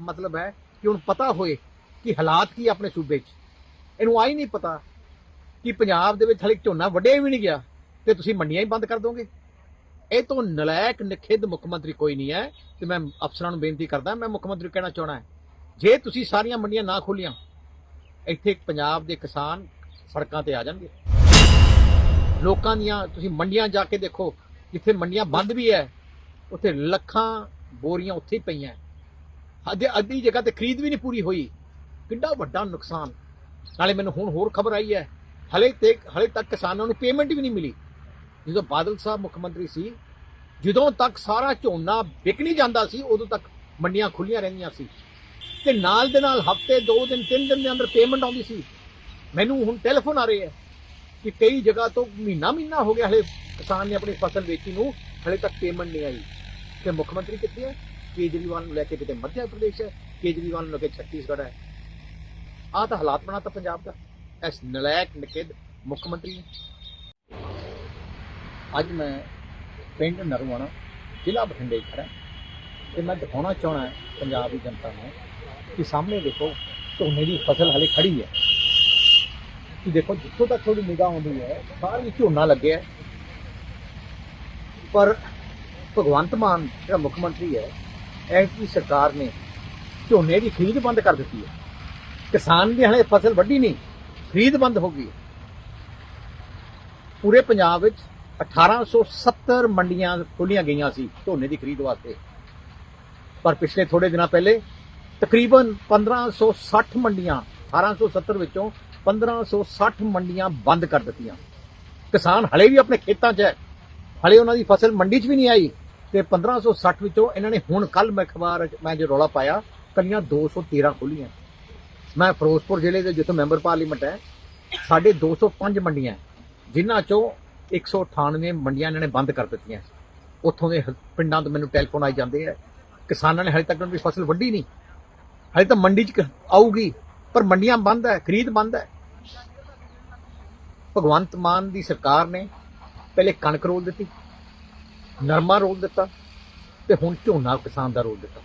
ਮਤਲਬ ਹੈ ਕਿ ਹੁਣ ਪਤਾ ਹੋਏ ਕਿ ਹਾਲਾਤ ਕੀ ਆਪਣੇ ਸੂਬੇ 'ਚ। ਇਹਨੂੰ ਆਈ ਨਹੀਂ ਪਤਾ ਕਿ ਪੰਜਾਬ ਦੇ ਵਿੱਚ ਹਲੇ ਝੋਨਾ ਵੱਢਿਆ ਵੀ ਨਹੀਂ ਗਿਆ ਤੇ ਤੁਸੀਂ ਮੰਡੀਆਂ ਹੀ ਬੰਦ ਕਰ ਦੋਗੇ। ਇਹ ਤੋਂ ਨਲਾਇਕ ਨਖਿੱਧ ਮੁੱਖ ਮੰਤਰੀ ਕੋਈ ਨਹੀਂ ਹੈ ਤੇ ਮੈਂ ਅਫਸਰਾਂ ਨੂੰ ਬੇਨਤੀ ਕਰਦਾ, ਮੈਂ ਮੁੱਖ ਮੰਤਰੀ ਕਹਿਣਾ ਚਾਹਣਾ ਹੈ, ਜੇ ਤੁਸੀਂ ਸਾਰੀਆਂ ਮੰਡੀਆਂ ਨਾ ਖੋਲੀਆਂ ਇੱਥੇ ਪੰਜਾਬ ਦੇ ਕਿਸਾਨ ਸੜਕਾਂ ਤੇ ਆ ਜਾਣਗੇ। ਲੋਕਾਂ ਦੀਆਂ ਤੁਸੀਂ ਮੰਡੀਆਂ ਜਾ ਕੇ ਦੇਖੋ, ਜਿੱਥੇ ਮੰਡੀਆਂ ਬੰਦ ਵੀ ਹੈ, ਉੱਥੇ ਲੱਖਾਂ ਬੋਰੀਆਂ ਉੱਥੇ ਹੀ ਪਈਆਂ। ਅੱਧੀ ਅੱਧੀ ਜਗ੍ਹਾ ਤੇ ਖਰੀਦ ਵੀ ਨਹੀਂ ਪੂਰੀ ਹੋਈ। ਕਿੰਨਾ ਵੱਡਾ ਨੁਕਸਾਨ। ਨਾਲੇ ਮੈਨੂੰ ਹੁਣ ਹੋਰ ਖਬਰ ਆਈ ਹੈ। ਹਲੇ ਤੇ ਹਲੇ ਤੱਕ ਕਿਸਾਨਾਂ ਨੂੰ ਪੇਮੈਂਟ ਵੀ ਨਹੀਂ ਮਿਲੀ। ਜਦੋਂ ਬਾਦਲ ਸਾਹਿਬ ਮੁੱਖ ਮੰਤਰੀ ਸੀ, ਜਦੋਂ ਤੱਕ ਸਾਰਾ ਝੋਨਾ ਵਿਕ ਨਹੀਂ ਜਾਂਦਾ ਸੀ, ਉਦੋਂ ਤੱਕ ਮੰਡੀਆਂ ਖੁੱਲੀਆਂ ਰਹਿੰਦੀਆਂ ਸੀ। ਤੇ ਨਾਲ ਦੇ ਨਾਲ ਹਫ਼ਤੇ 2 ਦਿਨ 3 ਦਿਨ ਦੇ ਅੰਦਰ ਪੇਮੈਂਟ ਆਉਂਦੀ ਸੀ। ਮੈਨੂੰ ਹੁਣ ਟੈਲੀਫੋਨ ਆ ਰਹੇ ਹੈ ਕਿ ਕਈ ਜਗ੍ਹਾ ਤੋਂ ਮਹੀਨਾ ਮਹੀਨਾ ਹੋ ਗਿਆ, ਹਲੇ ਕਿਸਾਨ ਨੇ ਆਪਣੀ ਫਸਲ ਵੇਚੀ ਨੂੰ, ਹਲੇ ਤੱਕ ਪੇਮੈਂਟ ਨਹੀਂ ਆਈ। ਤੇ ਮੁੱਖ ਮੰਤਰੀ ਕਿੱਥੇ ਹੈ? ਕੇਜਰੀਵਾਲ ਨੂੰ ਲੈ ਕੇ ਕਿਤੇ ਮੱਧ ਪ੍ਰਦੇਸ਼ ਹੈ, ਕੇਜਰੀਵਾਲ ਨੂੰ ਲੈ ਕੇ ਛੱਤੀਸਗੜ੍ਹ ਹੈ। ਆਹ ਤਾਂ ਹਾਲਾਤ ਬਣਾਤਾ ਪੰਜਾਬ ਦਾ। ਇਸ ਨਲਾਇਕ ਨਕਿੱਧ ਮੁੱਖ ਮੰਤਰੀ ਨੇ। ਅੱਜ ਮੈਂ ਪਿੰਡ ਨਰਵਾਣਾ ਜ਼ਿਲ੍ਹਾ ਬਠਿੰਡੇ 'ਚ ਖੜਾ ਤੇ ਮੈਂ ਦਿਖਾਉਣਾ ਚਾਹਣਾ ਪੰਜਾਬ ਦੀ ਜਨਤਾ ਨੂੰ ਕਿ ਸਾਹਮਣੇ ਦੇਖੋ, ਝੋਨੇ ਦੀ ਫਸਲ ਹਲੇ ਖੜੀ ਹੈ। ਕਿ ਦੇਖੋ, ਜਿੱਥੋਂ ਤੱਕ ਥੋੜੀ ਨਿਗਾਹ ਆਉਂਦੀ ਹੈ, ਬਾਹਰ ਵੀ ਝੋਨਾ ਲੱਗਿਆ ਪਰ ਭਗਵੰਤ ਮਾਨ ਜਿਹੜਾ ਮੁੱਖ ਮੰਤਰੀ ਹੈ ਐਸ ਦੀ ਸਰਕਾਰ ਨੇ ਝੋਨੇ ਦੀ ਖਰੀਦ ਬੰਦ ਕਰ ਦਿੱਤੀ ਹੈ। ਕਿਸਾਨ ਦੀ ਹਲੇ ਫਸਲ ਵੱਢੀ ਨਹੀਂ, ਖਰੀਦ ਬੰਦ ਹੋ ਗਈ ਪੂਰੇ ਪੰਜਾਬ ਵਿੱਚ 1870 ਮੰਡੀਆਂ ਖੋਲੀਆਂ ਗਈਆਂ ਸੀ ਝੋਨੇ ਦੀ ਖਰੀਦ ਵਾਸਤੇ। ਪਰ ਪਿਛਲੇ ਥੋੜੇ ਦਿਨਾਂ ਪਹਿਲੇ ਤਕਰੀਬਨ 1560 ਮੰਡੀਆਂ 1870 ਵਿੱਚੋਂ 1560 ਮੰਡੀਆਂ ਬੰਦ ਕਰ ਦਿੱਤੀਆਂ। ਕਿਸਾਨ ਹਲੇ ਵੀ ਆਪਣੇ ਖੇਤਾਂ 'ਚ ਹੈ। ਹਲੇ ਉਹਨਾਂ ਦੀ ਫਸਲ ਮੰਡੀ 'ਚ ਵੀ ਨਹੀਂ ਆਈ। ਤੇ 1560 ਵਿੱਚੋਂ ਇਹਨਾਂ ਨੇ ਹੁਣ ਕੱਲ ਮੈਂ ਅਖਬਾਰ ਮੈਂ ਜੋ ਰੌਲਾ ਪਾਇਆ, ਕੱਲੀਆਂ 213 ਖੋਲੀਆਂ ਮੈਂ ਫਿਰੋਜ਼ਪੁਰ ਜ਼ਿਲ੍ਹੇ ਦੇ ਜਿੱਥੋਂ ਮੈਂਬਰ ਪਾਰਲੀਮੈਂਟ ਹੈ, ਸਾਡੇ 205 ਮੰਡੀਆਂ ਜਿਨ੍ਹਾਂ ਚੋਂ 198 ਮੰਡੀਆਂ ਇਹਨਾਂ ਨੇ ਬੰਦ ਕਰ ਦਿੱਤੀਆਂ। ਉੱਥੋਂ ਦੇ ਪਿੰਡਾਂ ਤੋਂ ਮੈਨੂੰ ਟੈਲੀਫੋਨ ਆਈ ਜਾਂਦੇ ਆ। ਕਿਸਾਨਾਂ ਨੇ ਹਲੇ ਤੱਕ ਵੀ ਫਸਲ ਵੱਢੀ ਨਹੀਂ। ਹਲੇ ਤਾਂ ਮੰਡੀ 'ਚ ਆਊਗੀ, ਪਰ ਮੰਡੀਆਂ ਬੰਦ ਹੈ, ਖਰੀਦ ਬੰਦ ਹੈ। ਭਗਵੰਤ ਮਾਨ ਦੀ ਸਰਕਾਰ ਨੇ ਪਹਿਲੇ ਕਣਕ ਰੋਲ ਦਿੱਤੀ। ਨਰਮਾ ਰੋਲ ਦਿੱਤਾ ਤੇ ਹੁਣ ਝੋਨਾ ਕਿਸਾਨ ਦਾ ਰੋਲ ਦਿੱਤਾ।